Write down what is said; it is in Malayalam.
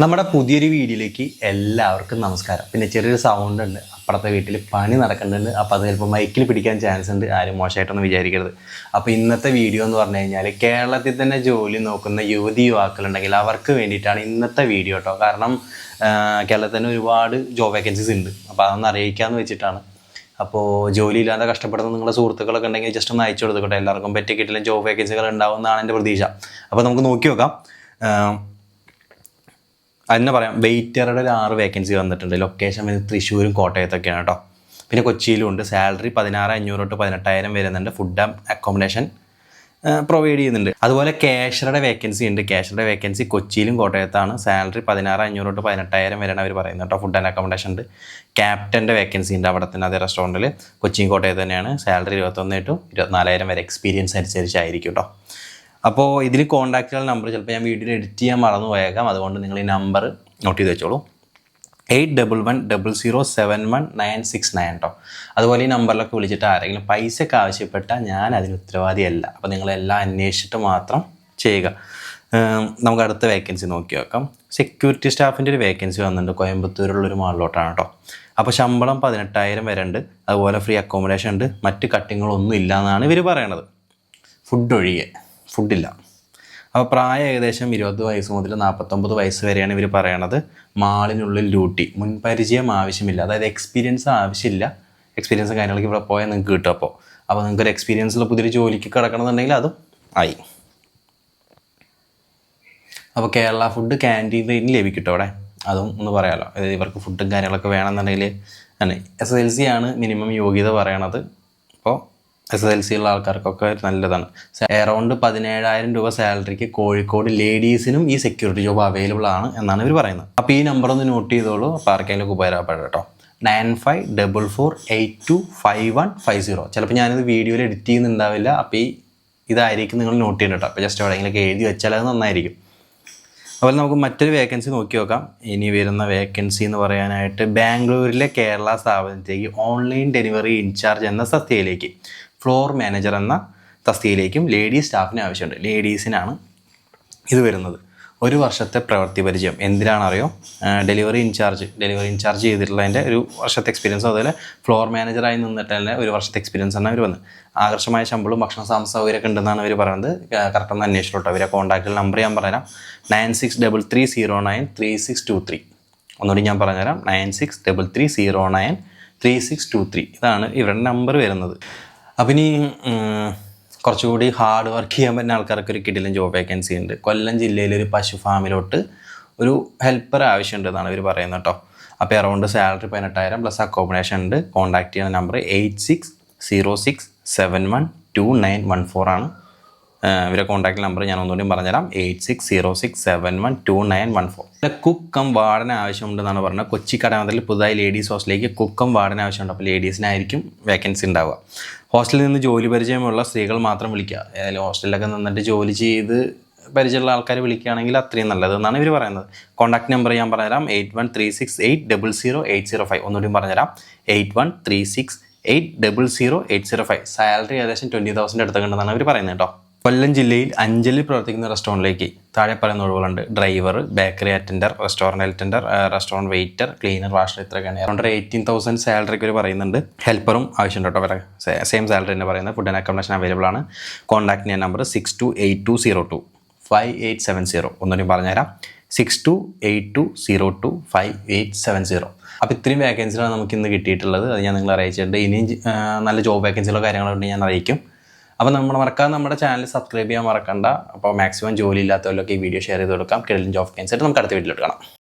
നമ്മുടെ പുതിയൊരു വീഡിയോയിലേക്ക് എല്ലാവർക്കും നമസ്കാരം. പിന്നെ ചെറിയൊരു സൗണ്ട് ഉണ്ട്. അപ്പുറത്തെ വീട്ടിൽ പണി നടക്കുന്നുണ്ട്. അപ്പോൾ അത് ചിലപ്പോൾ മൈക്കിൽ പിടിക്കാൻ ചാൻസ് ഉണ്ട്. ആരും മോശമായിട്ടൊന്നും വിചാരിക്കരുത്. അപ്പോൾ ഇന്നത്തെ വീഡിയോ എന്ന് പറഞ്ഞു കഴിഞ്ഞാൽ കേരളത്തിൽ തന്നെ ജോലി നോക്കുന്ന യുവതി യുവാക്കളുണ്ടെങ്കിൽ അവർക്ക് വേണ്ടിയിട്ടാണ് ഇന്നത്തെ വീഡിയോ കേട്ടോ കാരണം കേരളത്തിൽ തന്നെ ഒരുപാട് ജോബ് വേക്കൻസീസ് ഉണ്ട്. അപ്പോൾ അതൊന്ന് അറിയിക്കാമെന്ന് വെച്ചിട്ടാണ്. അപ്പോൾ ജോലി ജോലിയില്ലാതെ കഷ്ടപ്പെടുന്ന നിങ്ങളുടെ സുഹൃത്തുക്കളൊക്കെ ഉണ്ടെങ്കിൽ ജസ്റ്റ് ഒന്ന് അയച്ചു കൊടുത്തോട്ടെ. എല്ലാവർക്കും പറ്റി കിട്ടില്ല ജോബ് വേക്കൻസികൾ ഉണ്ടാവുമെന്നാണ് എന്റെ പ്രതീക്ഷ. അപ്പോൾ നമുക്ക് നോക്കി നോക്കാം. അതിനെ പറയാം. വെയിറ്ററുടെ ഒരു ആറ് വേക്കൻസി വന്നിട്ടുണ്ട്. ലൊക്കേഷൻ വരുന്നത് തൃശ്ശൂരും കോട്ടയത്തൊക്കെയാണ് കേട്ടോ പിന്നെ കൊച്ചിയിലും ഉണ്ട് സാലറി പതിനാറ് അഞ്ഞൂറ് തൊട്ട് പതിനെട്ടായിരം വരുന്നുണ്ട്. ഫുഡ് അക്കോമഡേഷൻ പ്രൊവൈഡ് ചെയ്യുന്നുണ്ട്. അതുപോലെ ക്യാഷറുടെ വേക്കൻസി ഉണ്ട്. ക്യാഷറുടെ വേക്കൻസി കൊച്ചിയിലും കോട്ടയത്താണ്. സാലറി പതിനാറ് അഞ്ഞൂറ് തൊട്ട് പതിനെട്ടായിരം വരെയാണ് അവർ പറയുന്നത് കേട്ടോ ഫുഡ് ആൻഡ് അക്കോമഡേഷൻ ഉണ്ട്. ക്യാപ്റ്റന്റെ വേക്കൻസി ഉണ്ട് അവിടെ തന്നെ അതേ റെസ്റ്റോറന്റിൽ കൊച്ചിയും കോട്ടയത്ത് തന്നെയാണ്. സാലറി ഇരുപത്തൊന്ന് ടു ഇരുപത്തിനാലായിരം വരെ എക്സ്പീരിയൻസ് അനുസരിച്ചായിരിക്കും കേട്ടോ അപ്പോൾ ഇതിൽ കോൺടാക്റ്റ് ചെയ്യാൻ നമ്പർ ചിലപ്പോൾ ഞാൻ വീഡിയോ എഡിറ്റ് ചെയ്യാൻ മറന്നു പോയേക്കാം അതുകൊണ്ട് നിങ്ങൾ ഈ നമ്പർ നോട്ട് ചെയ്ത് വെച്ചോളൂ. Eight double one double zero seven one nine six nine കേട്ടോ അതുപോലെ ഈ നമ്പറിലൊക്കെ വിളിച്ചിട്ട് ആരെങ്കിലും പൈസയ്ക്ക് ആവശ്യപ്പെട്ടാൽ ഞാൻ അതിന് ഉത്തരവാദിയല്ല. അപ്പോൾ നിങ്ങളെല്ലാം അന്വേഷിച്ചിട്ട് മാത്രം ചെയ്യുക. നമുക്ക് അടുത്ത വേക്കൻസി നോക്കി നോക്കാം സെക്യൂരിറ്റി സ്റ്റാഫിന്റെ ഒരു വേക്കൻസി വന്നിട്ടുണ്ട്. കോയമ്പത്തൂരുള്ളൊരു മാളിലോട്ടാണ് കേട്ടോ അപ്പോൾ ശമ്പളം പതിനെട്ടായിരം വരെ ഉണ്ട് അതുപോലെ ഫ്രീ അക്കോമഡേഷൻ ഉണ്ട്. മറ്റ് കട്ടിങ്ങുകളൊന്നും ഇല്ല എന്നാണ് ഇവർ പറയണത്. ഫുഡ് ഒഴികെ. ഫുഡില്ല അപ്പോൾ പ്രായം ഏകദേശം ഇരുപത് വയസ്സ് മുതൽ നാൽപ്പത്തൊമ്പത് വയസ്സ് വരെയാണ് ഇവർ പറയണത്. മാളിനുള്ളിൽ ഡ്യൂട്ടി മുൻപരിചയം ആവശ്യമില്ല. അതായത് എക്സ്പീരിയൻസ് ആവശ്യമില്ല. എക്സ്പീരിയൻസ് കാര്യങ്ങളൊക്കെ ഇവിടെ പോയാൽ നിങ്ങൾക്ക് കിട്ടും അപ്പോൾ അപ്പോൾ നിങ്ങൾക്ക് ഒരു എക്സ്പീരിയൻസുള്ള പുതിയൊരു ജോലിക്ക് കിടക്കണമെന്നുണ്ടെങ്കിൽ അതും ആയി. അപ്പോൾ കേരള ഫുഡ് ക്യാന്റീൻ റേറ്റിന് ലഭിക്കും കേട്ടോ അവിടെ. അതും ഒന്ന് പറയാമല്ലോ അതായത് ഇവർക്ക് ഫുഡും കാര്യങ്ങളൊക്കെ വേണമെന്നുണ്ടെങ്കിൽ എസ് എൽ സി ആണ് മിനിമം യോഗ്യത പറയണത്. അപ്പോൾ എസ് എസ് എൽ സി ഉള്ള ആൾക്കാർക്കൊക്കെ നല്ലതാണ്. എറൗണ്ട് പതിനേഴായിരം രൂപ സാലറിക്ക് കോഴിക്കോട് ലേഡീസിനും ഈ സെക്യൂരിറ്റി ജോബ് അവൈലബിൾ ആണ് എന്നാണ് ഇവർ പറയുന്നത്. അപ്പോൾ ഈ നമ്പർ ഒന്ന് നോട്ട് ചെയ്തോളൂ. അപ്പോൾ ആർക്കെങ്കിലും ഉപകാരപ്പെടാം കേട്ടോ. Nine five double four eight two five one five zero. ചിലപ്പോൾ ഞാനിത് വീഡിയോയിൽ എഡിറ്റ് ചെയ്യുന്നുണ്ടാവില്ല. അപ്പോൾ ഈ ഇതായിരിക്കും നിങ്ങൾ നോട്ട് ചെയ്യണം കേട്ടോ. അപ്പോൾ ജസ്റ്റ് എവിടെയെങ്കിലൊക്കെ എഴുതി വെച്ചാൽ അത് നന്നായിരിക്കും. അതുപോലെ നമുക്ക് മറ്റൊരു വേക്കൻസി നോക്കി നോക്കാം. ഇനി വരുന്ന വേക്കൻസി എന്ന് പറയാനായിട്ട് ബാംഗ്ലൂരിലെ കേരള സ്ഥാപനത്തിലേക്ക് ഓൺലൈൻ ഡെലിവറി ഇൻചാർജ് എന്ന തസ്തികയിലേക്ക് ഫ്ലോർ മാനേജർ എന്ന തസ്തികയിലേക്കും ലേഡീസ് സ്റ്റാഫിന് ആവശ്യമുണ്ട്. ലേഡീസിനാണ് ഇത് വരുന്നത്. ഒരു വർഷത്തെ പ്രവൃത്തി പരിചയം. എന്തിനാണറിയോ ഡെലിവറി ഇൻചാർജ് ഡെലിവറി ഇൻചാർജ് ചെയ്തിട്ടുള്ളതിന്റെ ഒരു വർഷത്തെ എക്സ്പീരിയൻസ് അതുപോലെ ഫ്ലോർ മാനേജറായി നിന്നിട്ട് തന്നെ ഒരു വർഷത്തെ എക്സ്പീരിയൻസ് ആണ് അവർ വന്ന് ആകർഷമായ ശമ്പളവും ഭക്ഷണ താമസ സൗകര്യമൊക്കെ ഉണ്ടെന്നാണ് അവർ പറയുന്നത്. കറക്റ്റ് ഒന്ന് അന്വേഷിച്ചോട്ടോ അവരെ. കോൺടാക്റ്റിൽ നമ്പർ ഞാൻ പറയാം nine six double three zero nine three six two three ഒന്നുകൂടി ഞാൻ പറഞ്ഞുതരാം. Nine six double three zero nine three six two three ഇതാണ് ഇവരുടെ നമ്പർ വരുന്നത്. അപ്പം ഇനി കുറച്ചുകൂടി ഹാർഡ് വർക്ക് ചെയ്യാൻ പറ്റുന്ന ആൾക്കാർക്ക് ഒരു കിടിലൻ ജോബ് വേക്കൻസി ഉണ്ട്. കൊല്ലം ജില്ലയിലെ ഒരു പശു ഫാമിലോട്ട് ഒരു ഹെൽപ്പർ ആവശ്യമുണ്ട് എന്നാണ് ഇവർ പറയുന്നത് കേട്ടോ. അപ്പോൾ അറൗണ്ട് സാലറി പതിനെട്ടായിരം പ്ലസ് അക്കോമഡേഷൻ ഉണ്ട്. കോൺടാക്ട് ചെയ്യുന്ന number eight six zero six seven one two nine one four ആണ്. ഇവരെ കോൺടാക്ട് നമ്പർ ഞാൻ ഒന്നുകൂടി പറഞ്ഞുതരാം. Eight six zero six seven one two nine one four. Cook cum warden ആവശ്യമുണ്ടെന്നാണ് പറഞ്ഞത്. കൊച്ചി കടമത്തിൽ പുതുതായി ലേഡീസ് ഹോസ്റ്റലിലേക്ക് കുക്ക് കം വാർഡൻ ആവശ്യമുണ്ട്. അപ്പോൾ ലേഡീസിനായിരിക്കും വേക്കൻസി ഉണ്ടാവുക. ഹോസ്റ്റലിൽ നിന്ന് ജോലി പരിചയമുള്ള സ്ത്രീകൾ മാത്രം വിളിക്കുക. ഏതായാലും ഹോസ്റ്റലിലൊക്കെ നിന്നിട്ട് ജോലി ചെയ്ത് പരിചയമുള്ള ആൾക്കാർ വിളിക്കുകയാണെങ്കിൽ അത്രയും നല്ലത് എന്നാണ് ഇവർ പറയുന്നത്. കോൺടാക്ട് നമ്പർ ഞാൻ പറഞ്ഞുതരാം. Eight one three six eight double zero eight zero five. ഒന്നുകൂടി പറഞ്ഞുതരാം. Eight one three six eight double zero eight zero five. Salary ഏകദേശം ട്വന്റി തൗസൻഡ് എടുത്തുണ്ടെന്നാണ് അവർ പറയുന്നത് കേട്ടോ. കൊല്ലം ജില്ലയിൽ അഞ്ചലിൽ പ്രവർത്തിക്കുന്ന റെസ്റ്റോറന്റിലേക്ക് താഴെ പല ഒഴിവുകളുണ്ട്. Driver bakery attender restaurant attender restaurant waiter cleaner washer ഇത്രയൊക്കെയാണ് അറൗണ്ട് എയ്റ്റീൻ തൗസൻഡ് സാലറിക്ക് ഒരു പറയുന്നുണ്ട്. ഹെൽപ്പറും ആവശ്യമുണ്ട് കേട്ടോ അവരെ സെയിം സാലറി തന്നെ പറയുന്നത്. ഫുഡ് ആൻഡ് അക്കോമഡേഷൻ അവൈലബിൾ ആണ്. കോൺടാക്ട് ചെയ്യാൻ number six two eight two zero two five eight seven zero ഒന്നുകൂടി പറഞ്ഞുതരാം. Six two eight two zero two five eight seven zero അപ്പോൾ ഇത്രയും വേക്കൻസികളാണ് നമുക്ക് ഇന്ന് കിട്ടിയിട്ടുള്ളത്. അത് ഞാൻ നിങ്ങളെ അറിയിച്ചിട്ടുണ്ട്. ഇനിയും നല്ല ജോബ് വേക്കൻസികളോ കാര്യങ്ങളോ ഉണ്ടെങ്കിൽ ഞാൻ അറിയിക്കും. അപ്പോൾ നമ്മൾ മറക്കാതെ നമ്മുടെ ചാനൽ സബ്സ്ക്രൈബ് ചെയ്യാൻ മറക്കണ്ട. അപ്പോൾ മാക്സിമം ജോലി ഇല്ലാത്തവരിലൊക്കെ ഈ വീഡിയോ ഷെയർ ചെയ്ത് കൊടുക്കാം. കിടലിൻ ജോബ് ക്യാൻസർ നമുക്ക് അടുത്ത വീട്ടിലോട്ട് കാണാം.